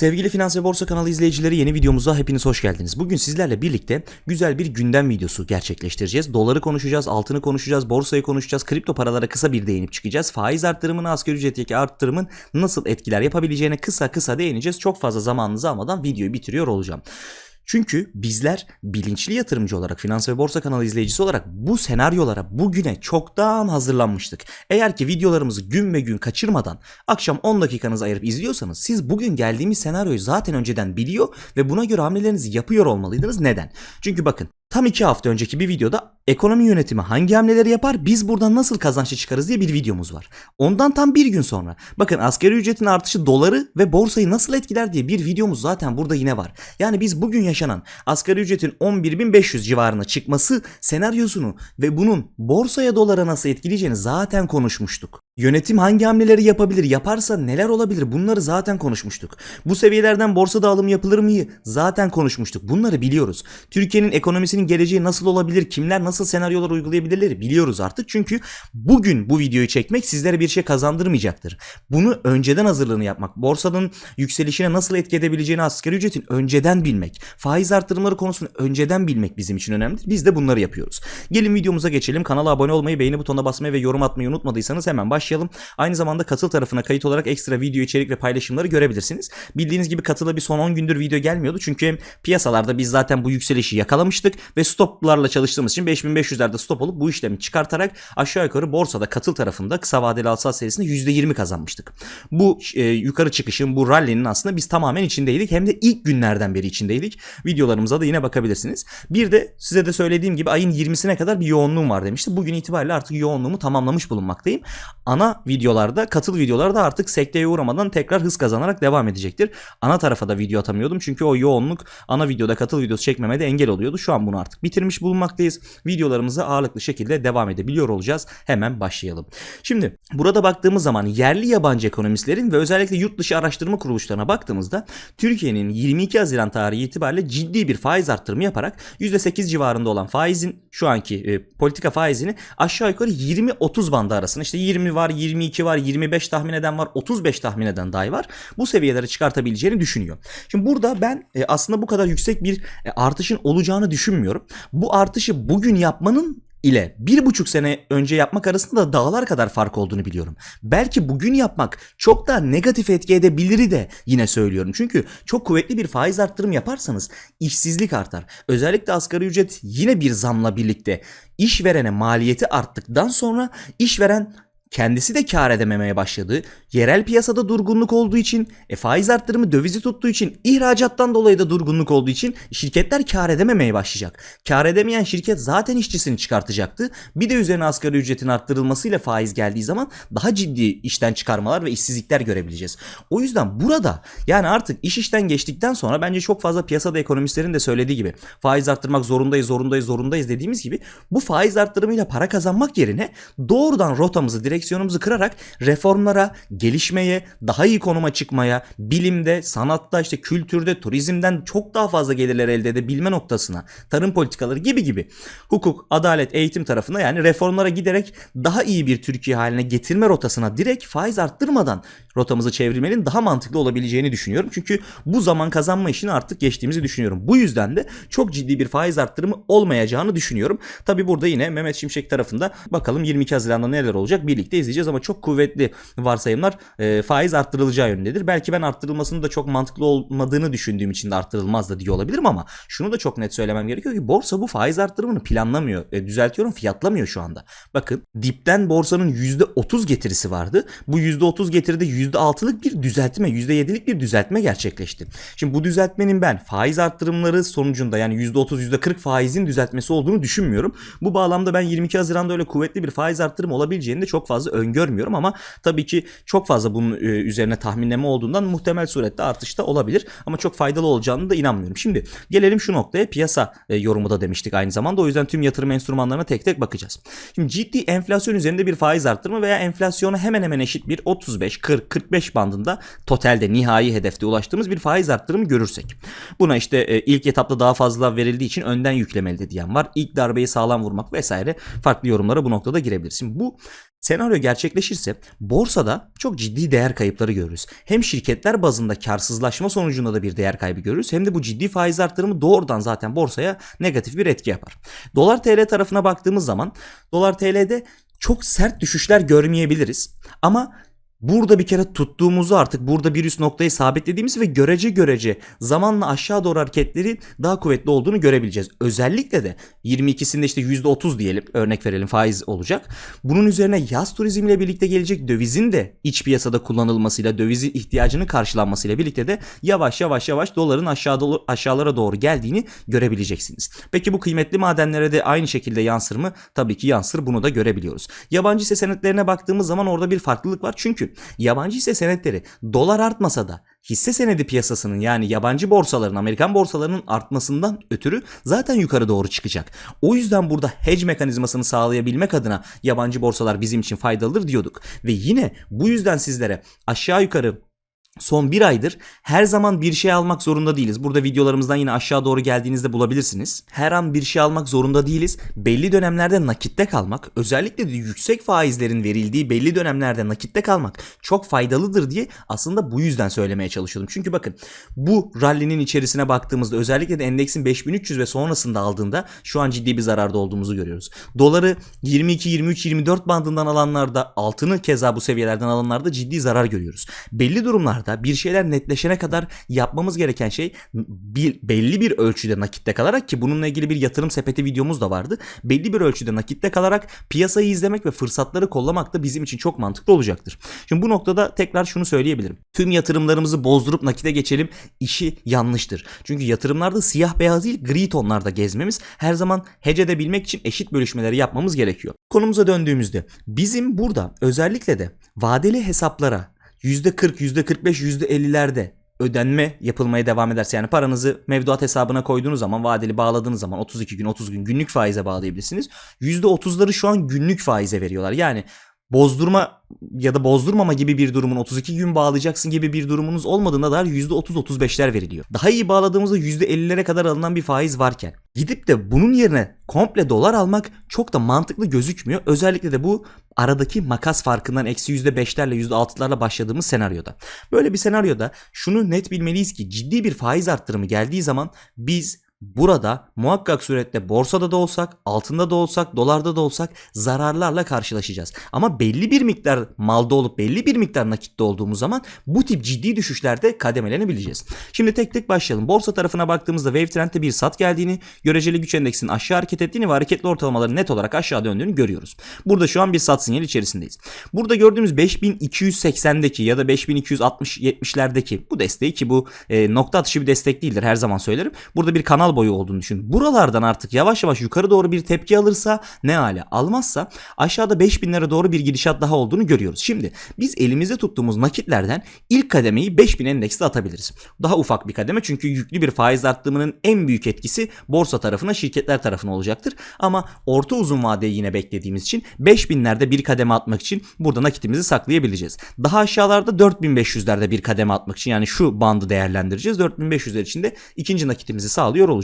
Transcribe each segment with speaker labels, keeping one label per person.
Speaker 1: Sevgili Finans ve Borsa kanalı izleyicileri yeni videomuza hepiniz hoş geldiniz. Bugün sizlerle birlikte güzel bir gündem videosu gerçekleştireceğiz. Doları konuşacağız, altını konuşacağız, borsayı konuşacağız, kripto paralara kısa bir değinip çıkacağız. Faiz arttırımını, asgari ücretteki arttırımın nasıl etkiler yapabileceğine kısa kısa değineceğiz. Çok fazla zamanınızı almadan videoyu bitiriyor olacağım. Çünkü bizler bilinçli yatırımcı olarak, finans ve borsa kanalı izleyicisi olarak bu senaryolara bugüne çoktan hazırlanmıştık. Eğer ki videolarımızı gün ve gün kaçırmadan akşam 10 dakikanızı ayırıp izliyorsanız siz bugün geldiğimiz senaryoyu zaten önceden biliyor ve buna göre hamlelerinizi yapıyor olmalıydınız. Neden? Çünkü bakın Tam iki hafta önceki bir videoda ekonomi yönetimi hangi hamleleri yapar biz buradan nasıl kazançlı çıkarız diye bir videomuz var. Ondan tam bir gün sonra bakın asgari ücretin artışı doları ve borsayı nasıl etkiler diye bir videomuz zaten burada yine var. Yani biz bugün yaşanan asgari ücretin 11.500 civarına çıkması senaryosunu ve bunun borsaya dolara nasıl etkileyeceğini zaten konuşmuştuk. Yönetim hangi hamleleri yapabilir, yaparsa neler olabilir bunları zaten konuşmuştuk. Bu seviyelerden borsa dağılım yapılır mı zaten konuşmuştuk. Bunları biliyoruz. Türkiye'nin ekonomisinin geleceği nasıl olabilir, kimler nasıl senaryolar uygulayabilirleri biliyoruz artık. Çünkü bugün bu videoyu çekmek sizlere bir şey kazandırmayacaktır. Bunu önceden hazırlığını yapmak, borsanın yükselişine nasıl etki edebileceğini asgari ücretin önceden bilmek, faiz artırımları konusunu önceden bilmek bizim için önemlidir. Biz de bunları yapıyoruz. Gelin videomuza geçelim. Kanala abone olmayı, beğeni butonuna basmayı ve yorum atmayı unutmadıysanız hemen başlayalım. Aynı zamanda katıl tarafına kayıt olarak ekstra video içerik ve paylaşımları görebilirsiniz. Bildiğiniz gibi katıla bir son 10 gündür video gelmiyordu. Çünkü piyasalarda biz zaten bu yükselişi yakalamıştık ve stoplarla çalıştığımız için 5500'lerde stop olup bu işlemi çıkartarak aşağı yukarı borsada katıl tarafında kısa vadeli alsat serisinde %20 kazanmıştık. Bu e, yukarı çıkışın bu rally'nin aslında biz tamamen içindeydik. Hem de ilk günlerden beri içindeydik. Videolarımıza da yine bakabilirsiniz. Bir de size de söylediğim gibi ayın 20'sine kadar bir yoğunluğum var demişti. Bugün itibariyle artık yoğunluğumu tamamlamış bulunmaktayım. Ana videolarda, katıl videolarda artık sekteye uğramadan tekrar hız kazanarak devam edecektir. Ana tarafa da video atamıyordum çünkü o yoğunluk ana videoda katıl videosu çekmeme de engel oluyordu. Şu an bunu artık bitirmiş bulunmaktayız. Videolarımıza ağırlıklı şekilde devam edebiliyor olacağız. Hemen başlayalım. Şimdi burada baktığımız zaman yerli yabancı ekonomistlerin ve özellikle yurt dışı araştırma kuruluşlarına baktığımızda Türkiye'nin 22 Haziran tarihi itibariyle ciddi bir faiz arttırımı yaparak %8 civarında olan faizin şu anki e, politika faizini aşağı yukarı 20-30 bandı arasında işte 20 var, 22 var, 25 tahmin eden var, 35 tahmin eden dahi var. Bu seviyelere çıkartabileceğini düşünüyor. Şimdi burada ben e, aslında bu kadar yüksek bir e, artışın olacağını düşünmüyorum. Bu artışı bugün yapmanın ile bir buçuk sene önce yapmak arasında da dağlar kadar fark olduğunu biliyorum. Belki bugün yapmak çok daha negatif etki edebilir de yine söylüyorum. Çünkü çok kuvvetli bir faiz arttırım yaparsanız işsizlik artar. Özellikle asgari ücret yine bir zamla birlikte işverene maliyeti arttıktan sonra işveren kendisi de kar edememeye başladı. Yerel piyasada durgunluk olduğu için, e, faiz arttırımı dövizi tuttuğu için, ihracattan dolayı da durgunluk olduğu için şirketler kar edememeye başlayacak. Kar edemeyen şirket zaten işçisini çıkartacaktı. Bir de üzerine asgari ücretin arttırılmasıyla faiz geldiği zaman daha ciddi işten çıkarmalar ve işsizlikler görebileceğiz. O yüzden burada yani artık iş işten geçtikten sonra bence çok fazla piyasada ekonomistlerin de söylediği gibi faiz arttırmak zorundayız, zorundayız, zorundayız dediğimiz gibi bu faiz arttırımıyla para kazanmak yerine doğrudan rotamızı direkt direksiyonumuzu kırarak reformlara, gelişmeye, daha iyi konuma çıkmaya, bilimde, sanatta, işte kültürde, turizmden çok daha fazla gelirler elde edebilme noktasına, tarım politikaları gibi gibi hukuk, adalet, eğitim tarafına yani reformlara giderek daha iyi bir Türkiye haline getirme rotasına direkt faiz arttırmadan rotamızı çevirmenin daha mantıklı olabileceğini düşünüyorum. Çünkü bu zaman kazanma işini artık geçtiğimizi düşünüyorum. Bu yüzden de çok ciddi bir faiz arttırımı olmayacağını düşünüyorum. Tabi burada yine Mehmet Şimşek tarafında bakalım 22 Haziran'da neler olacak birlikte izleyeceğiz ama çok kuvvetli varsayımlar e, faiz arttırılacağı yönündedir. Belki ben arttırılmasının da çok mantıklı olmadığını düşündüğüm için de arttırılmaz da diye olabilirim ama şunu da çok net söylemem gerekiyor ki borsa bu faiz arttırımını planlamıyor. E, düzeltiyorum fiyatlamıyor şu anda. Bakın dipten borsanın %30 getirisi vardı. Bu %30 getiride %6'lık bir düzeltme, %7'lik bir düzeltme gerçekleşti. Şimdi bu düzeltmenin ben faiz arttırımları sonucunda yani %30 %40 faizin düzeltmesi olduğunu düşünmüyorum. Bu bağlamda ben 22 Haziran'da öyle kuvvetli bir faiz arttırımı olabileceğini de çok fazla öngörmüyorum ama tabii ki çok fazla bunun e, üzerine tahminleme olduğundan muhtemel surette artışta olabilir ama çok faydalı olacağını da inanmıyorum. Şimdi gelelim şu noktaya piyasa e, yorumu da demiştik aynı zamanda o yüzden tüm yatırım enstrümanlarına tek tek bakacağız. Şimdi ciddi enflasyon üzerinde bir faiz arttırma veya enflasyona hemen hemen eşit bir 35, 40, 45 bandında totalde nihai hedefte ulaştığımız bir faiz arttırımı görürsek. Buna işte e, ilk etapta daha fazla verildiği için önden yüklemeli de diyen var. İlk darbeyi sağlam vurmak vesaire farklı yorumlara bu noktada girebilir. Bu Senaryo gerçekleşirse borsada çok ciddi değer kayıpları görürüz. Hem şirketler bazında karsızlaşma sonucunda da bir değer kaybı görürüz hem de bu ciddi faiz artırımı doğrudan zaten borsaya negatif bir etki yapar. Dolar TL tarafına baktığımız zaman dolar TL'de çok sert düşüşler görmeyebiliriz. Ama Burada bir kere tuttuğumuzu artık burada bir üst noktayı sabitlediğimiz ve görece görece zamanla aşağı doğru hareketleri daha kuvvetli olduğunu görebileceğiz. Özellikle de 22'sinde işte %30 diyelim örnek verelim faiz olacak. Bunun üzerine yaz turizmiyle birlikte gelecek dövizin de iç piyasada kullanılmasıyla dövizi ihtiyacının karşılanmasıyla birlikte de yavaş yavaş yavaş doların aşağı doğru, aşağılara doğru geldiğini görebileceksiniz. Peki bu kıymetli madenlere de aynı şekilde yansır mı? Tabii ki yansır bunu da görebiliyoruz. Yabancı hisse senetlerine baktığımız zaman orada bir farklılık var. Çünkü yabancı hisse senetleri dolar artmasa da hisse senedi piyasasının yani yabancı borsaların Amerikan borsalarının artmasından ötürü zaten yukarı doğru çıkacak. O yüzden burada hedge mekanizmasını sağlayabilmek adına yabancı borsalar bizim için faydalıdır diyorduk. Ve yine bu yüzden sizlere aşağı yukarı Son bir aydır her zaman bir şey almak zorunda değiliz. Burada videolarımızdan yine aşağı doğru geldiğinizde bulabilirsiniz. Her an bir şey almak zorunda değiliz. Belli dönemlerde nakitte kalmak, özellikle de yüksek faizlerin verildiği belli dönemlerde nakitte kalmak çok faydalıdır diye aslında bu yüzden söylemeye çalışıyordum. Çünkü bakın bu rallinin içerisine baktığımızda özellikle de endeksin 5300 ve sonrasında aldığında şu an ciddi bir zararda olduğumuzu görüyoruz. Doları 22, 23, 24 bandından alanlarda altını keza bu seviyelerden alanlarda ciddi zarar görüyoruz. Belli durumlarda bir şeyler netleşene kadar yapmamız gereken şey bir, belli bir ölçüde nakitte kalarak ki bununla ilgili bir yatırım sepeti videomuz da vardı. Belli bir ölçüde nakitte kalarak piyasayı izlemek ve fırsatları kollamak da bizim için çok mantıklı olacaktır. Şimdi bu noktada tekrar şunu söyleyebilirim. Tüm yatırımlarımızı bozdurup nakite geçelim işi yanlıştır. Çünkü yatırımlarda siyah beyaz değil gri tonlarda gezmemiz her zaman hece edebilmek için eşit bölüşmeleri yapmamız gerekiyor. Konumuza döndüğümüzde bizim burada özellikle de vadeli hesaplara %40, %45, %50'lerde ödenme yapılmaya devam ederse yani paranızı mevduat hesabına koyduğunuz zaman vadeli bağladığınız zaman 32 gün 30 gün günlük faize bağlayabilirsiniz. %30'ları şu an günlük faize veriyorlar. Yani bozdurma ya da bozdurmama gibi bir durumun 32 gün bağlayacaksın gibi bir durumunuz olmadığında dair %30-35'ler veriliyor. Daha iyi bağladığımızda %50'lere kadar alınan bir faiz varken gidip de bunun yerine komple dolar almak çok da mantıklı gözükmüyor. Özellikle de bu aradaki makas farkından eksi %5'lerle %6'larla başladığımız senaryoda. Böyle bir senaryoda şunu net bilmeliyiz ki ciddi bir faiz arttırımı geldiği zaman biz Burada muhakkak surette borsada da olsak, altında da olsak, dolarda da olsak zararlarla karşılaşacağız. Ama belli bir miktar malda olup belli bir miktar nakitte olduğumuz zaman bu tip ciddi düşüşlerde kademelenebileceğiz. Şimdi tek tek başlayalım. Borsa tarafına baktığımızda Wave Trend'de bir sat geldiğini, göreceli güç endeksinin aşağı hareket ettiğini ve hareketli ortalamaların net olarak aşağı döndüğünü görüyoruz. Burada şu an bir sat sinyali içerisindeyiz. Burada gördüğümüz 5280'deki ya da 5260-70'lerdeki bu desteği ki bu e, nokta atışı bir destek değildir her zaman söylerim. Burada bir kanal boyu olduğunu düşün. Buralardan artık yavaş yavaş yukarı doğru bir tepki alırsa ne hale almazsa aşağıda 5000'lere doğru bir gidişat daha olduğunu görüyoruz. Şimdi biz elimizde tuttuğumuz nakitlerden ilk kademeyi 5000 endekste atabiliriz. Daha ufak bir kademe çünkü yüklü bir faiz arttırımının en büyük etkisi borsa tarafına şirketler tarafına olacaktır. Ama orta uzun vadeyi yine beklediğimiz için 5000'lerde bir kademe atmak için burada nakitimizi saklayabileceğiz. Daha aşağılarda 4500'lerde bir kademe atmak için yani şu bandı değerlendireceğiz. 4500'ler için de ikinci nakitimizi sağlıyor olacağız.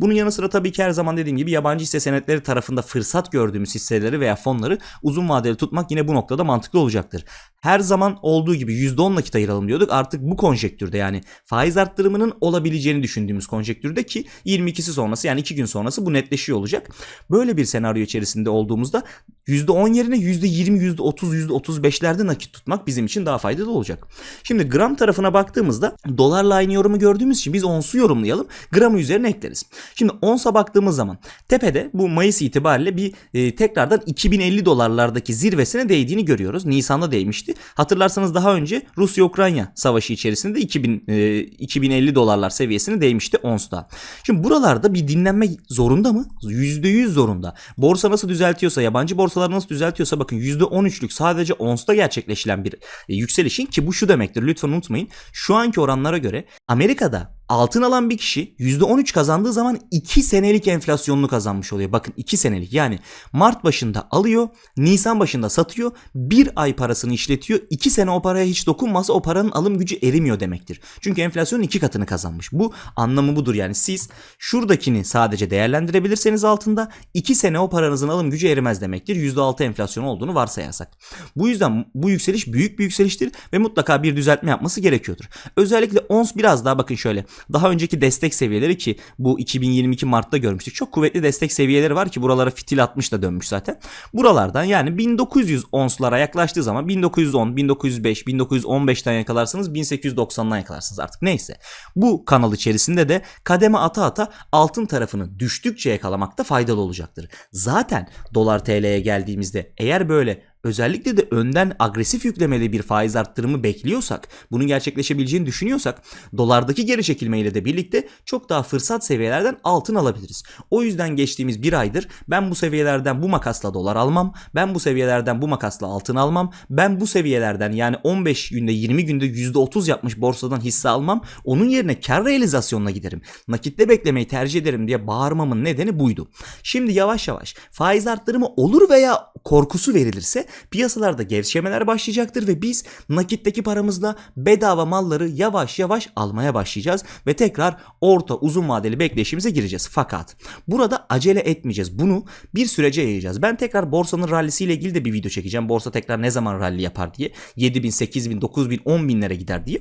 Speaker 1: Bunun yanı sıra tabii ki her zaman dediğim gibi yabancı hisse senetleri tarafında fırsat gördüğümüz hisseleri veya fonları uzun vadeli tutmak yine bu noktada mantıklı olacaktır. Her zaman olduğu gibi %10 nakit ayıralım diyorduk. Artık bu konjektürde yani faiz arttırımının olabileceğini düşündüğümüz konjektürde ki 22'si sonrası yani 2 gün sonrası bu netleşiyor olacak. Böyle bir senaryo içerisinde olduğumuzda %10 yerine %20, %30, %35'lerde nakit tutmak bizim için daha faydalı olacak. Şimdi gram tarafına baktığımızda dolarla aynı yorumu gördüğümüz için biz onsu yorumlayalım. Gramı üzerine ekleriz. Şimdi onsa baktığımız zaman tepede bu Mayıs itibariyle bir e, tekrardan 2050 dolarlardaki zirvesine değdiğini görüyoruz. Nisan'da değmişti. Hatırlarsanız daha önce Rusya-Ukrayna savaşı içerisinde 2000, e, 2050 dolarlar seviyesine değmişti onsta. Şimdi buralarda bir dinlenme zorunda mı? %100 zorunda. Borsa nasıl düzeltiyorsa, yabancı borsalar nasıl düzeltiyorsa bakın %13'lük sadece onsta gerçekleşilen bir e, yükselişin ki bu şu demektir lütfen unutmayın. Şu anki oranlara göre Amerika'da Altın alan bir kişi %13 kazandığı zaman 2 senelik enflasyonunu kazanmış oluyor. Bakın 2 senelik yani Mart başında alıyor, Nisan başında satıyor, bir ay parasını işletiyor. 2 sene o paraya hiç dokunmazsa o paranın alım gücü erimiyor demektir. Çünkü enflasyonun iki katını kazanmış. Bu anlamı budur yani siz şuradakini sadece değerlendirebilirseniz altında 2 sene o paranızın alım gücü erimez demektir. %6 enflasyon olduğunu varsayarsak. Bu yüzden bu yükseliş büyük bir yükseliştir ve mutlaka bir düzeltme yapması gerekiyordur. Özellikle ons biraz daha bakın şöyle daha önceki destek seviyeleri ki bu 2022 Mart'ta görmüştük. Çok kuvvetli destek seviyeleri var ki buralara fitil atmış da dönmüş zaten. Buralardan yani 1900 onslara yaklaştığı zaman 1910, 1905, 1915'ten yakalarsınız 1890'dan yakalarsınız artık neyse. Bu kanal içerisinde de kademe ata ata altın tarafını düştükçe yakalamakta faydalı olacaktır. Zaten dolar TL'ye geldiğimizde eğer böyle özellikle de önden agresif yüklemeli bir faiz arttırımı bekliyorsak, bunun gerçekleşebileceğini düşünüyorsak dolardaki geri çekilmeyle de birlikte çok daha fırsat seviyelerden altın alabiliriz. O yüzden geçtiğimiz bir aydır ben bu seviyelerden bu makasla dolar almam, ben bu seviyelerden bu makasla altın almam, ben bu seviyelerden yani 15 günde 20 günde %30 yapmış borsadan hisse almam, onun yerine kar realizasyonuna giderim. Nakitte beklemeyi tercih ederim diye bağırmamın nedeni buydu. Şimdi yavaş yavaş faiz arttırımı olur veya korkusu verilirse piyasalarda gevşemeler başlayacaktır ve biz nakitteki paramızla bedava malları yavaş yavaş almaya başlayacağız ve tekrar orta uzun vadeli bekleyişimize gireceğiz. Fakat burada acele etmeyeceğiz. Bunu bir sürece yayacağız. Ben tekrar borsanın rallisiyle ilgili de bir video çekeceğim. Borsa tekrar ne zaman rally yapar diye. 7000, 8000, 9000, 10000'lere gider diye.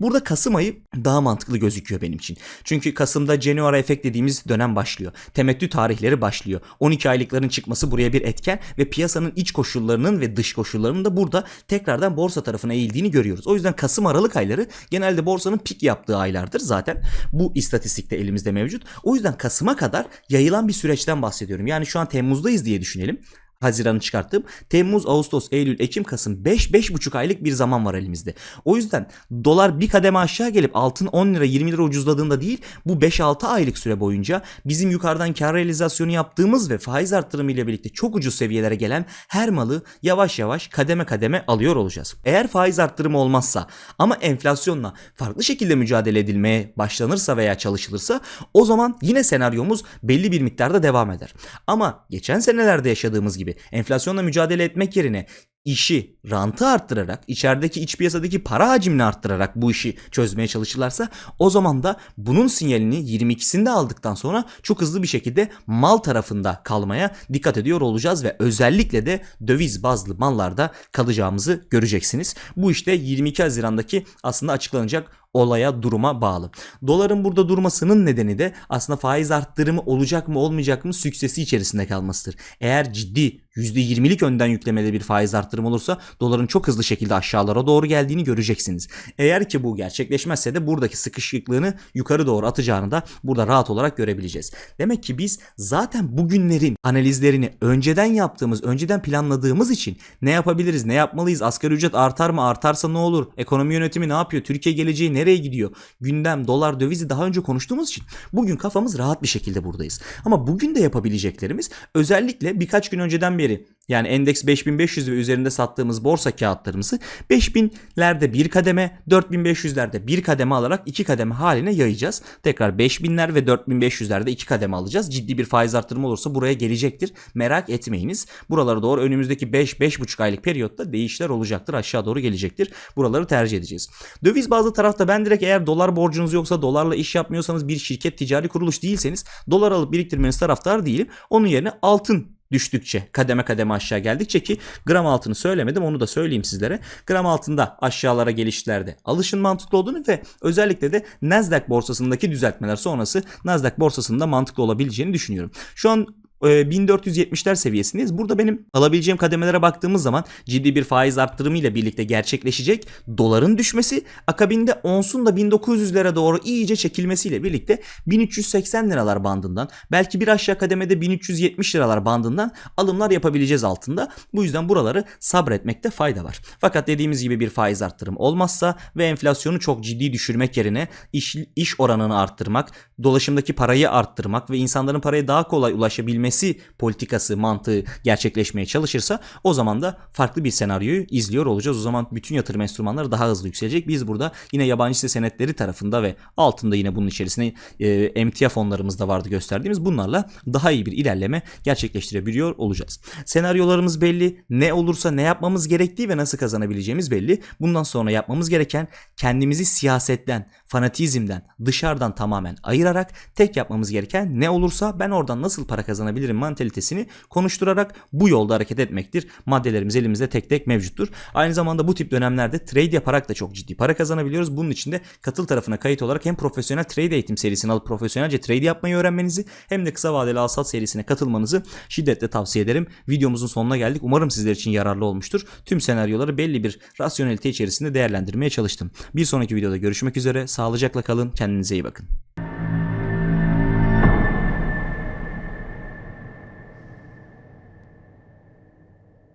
Speaker 1: Burada Kasım ayı daha mantıklı gözüküyor benim için. Çünkü Kasım'da January efekt dediğimiz dönem başlıyor. Temettü tarihleri başlıyor. 12 aylıkların çıkması buraya bir etken ve piyasanın iç koşullarının ve dış koşullarının da burada tekrardan borsa tarafına eğildiğini görüyoruz. O yüzden Kasım Aralık ayları genelde borsanın pik yaptığı aylardır zaten. Bu istatistikte elimizde mevcut. O yüzden Kasım'a kadar yayılan bir süreçten bahsediyorum. Yani şu an Temmuz'dayız diye düşünelim. Haziran'ı çıkarttım. Temmuz, Ağustos, Eylül, Ekim, Kasım 5-5,5 aylık bir zaman var elimizde. O yüzden dolar bir kademe aşağı gelip altın 10 lira 20 lira ucuzladığında değil bu 5-6 aylık süre boyunca bizim yukarıdan kar realizasyonu yaptığımız ve faiz arttırımı ile birlikte çok ucuz seviyelere gelen her malı yavaş yavaş kademe kademe alıyor olacağız. Eğer faiz arttırımı olmazsa ama enflasyonla farklı şekilde mücadele edilmeye başlanırsa veya çalışılırsa o zaman yine senaryomuz belli bir miktarda devam eder. Ama geçen senelerde yaşadığımız gibi enflasyonla mücadele etmek yerine işi rantı arttırarak, içerideki iç piyasadaki para hacmini arttırarak bu işi çözmeye çalışırlarsa o zaman da bunun sinyalini 22'sinde aldıktan sonra çok hızlı bir şekilde mal tarafında kalmaya dikkat ediyor olacağız ve özellikle de döviz bazlı mallarda kalacağımızı göreceksiniz. Bu işte 22 Haziran'daki aslında açıklanacak olaya duruma bağlı. Doların burada durmasının nedeni de aslında faiz arttırımı olacak mı olmayacak mı süksesi içerisinde kalmasıdır. Eğer ciddi %20'lik önden yüklemeli bir faiz arttırımı olursa doların çok hızlı şekilde aşağılara doğru geldiğini göreceksiniz. Eğer ki bu gerçekleşmezse de buradaki sıkışıklığını yukarı doğru atacağını da burada rahat olarak görebileceğiz. Demek ki biz zaten bugünlerin analizlerini önceden yaptığımız, önceden planladığımız için ne yapabiliriz, ne yapmalıyız, asgari ücret artar mı, artarsa ne olur, ekonomi yönetimi ne yapıyor, Türkiye geleceği nereye gidiyor, gündem, dolar, dövizi daha önce konuştuğumuz için bugün kafamız rahat bir şekilde buradayız. Ama bugün de yapabileceklerimiz özellikle birkaç gün önceden beri yani endeks 5500 ve üzerinde sattığımız borsa kağıtlarımızı 5000'lerde bir kademe, 4500'lerde bir kademe alarak iki kademe haline yayacağız. Tekrar 5000'ler ve 4500'lerde iki kademe alacağız. Ciddi bir faiz artırımı olursa buraya gelecektir. Merak etmeyiniz. Buralara doğru önümüzdeki 5-5,5 aylık periyotta değişler olacaktır. Aşağı doğru gelecektir. Buraları tercih edeceğiz. Döviz bazı tarafta ben direkt eğer dolar borcunuz yoksa dolarla iş yapmıyorsanız bir şirket ticari kuruluş değilseniz dolar alıp biriktirmeniz taraftar değilim. Onun yerine altın düştükçe kademe kademe aşağı geldikçe ki gram altını söylemedim onu da söyleyeyim sizlere. Gram altında aşağılara gelişlerde alışın mantıklı olduğunu ve özellikle de Nasdaq borsasındaki düzeltmeler sonrası Nasdaq borsasında mantıklı olabileceğini düşünüyorum. Şu an 1470'ler seviyesindeyiz. Burada benim alabileceğim kademelere baktığımız zaman ciddi bir faiz arttırımı ile birlikte gerçekleşecek doların düşmesi akabinde onsun da 1900'lere doğru iyice çekilmesiyle birlikte 1380 liralar bandından belki bir aşağı kademede 1370 liralar bandından alımlar yapabileceğiz altında. Bu yüzden buraları sabretmekte fayda var. Fakat dediğimiz gibi bir faiz arttırımı olmazsa ve enflasyonu çok ciddi düşürmek yerine iş, iş oranını arttırmak, dolaşımdaki parayı arttırmak ve insanların paraya daha kolay ulaşabilmesi ödemesi politikası mantığı gerçekleşmeye çalışırsa o zaman da farklı bir senaryoyu izliyor olacağız. O zaman bütün yatırım enstrümanları daha hızlı yükselecek. Biz burada yine yabancı hisse senetleri tarafında ve altında yine bunun içerisine e, emtia fonlarımız da vardı gösterdiğimiz bunlarla daha iyi bir ilerleme gerçekleştirebiliyor olacağız. Senaryolarımız belli. Ne olursa ne yapmamız gerektiği ve nasıl kazanabileceğimiz belli. Bundan sonra yapmamız gereken kendimizi siyasetten, fanatizmden, dışarıdan tamamen ayırarak tek yapmamız gereken ne olursa ben oradan nasıl para kazanabilirim mantalitesini konuşturarak bu yolda hareket etmektir. Maddelerimiz elimizde tek tek mevcuttur. Aynı zamanda bu tip dönemlerde trade yaparak da çok ciddi para kazanabiliyoruz. Bunun için de katıl tarafına kayıt olarak hem profesyonel trade eğitim serisini alıp profesyonelce trade yapmayı öğrenmenizi hem de kısa vadeli alsat serisine katılmanızı şiddetle tavsiye ederim. Videomuzun sonuna geldik. Umarım sizler için yararlı olmuştur. Tüm senaryoları belli bir rasyonelite içerisinde değerlendirmeye çalıştım. Bir sonraki videoda görüşmek üzere. Sağlıcakla kalın. Kendinize iyi bakın.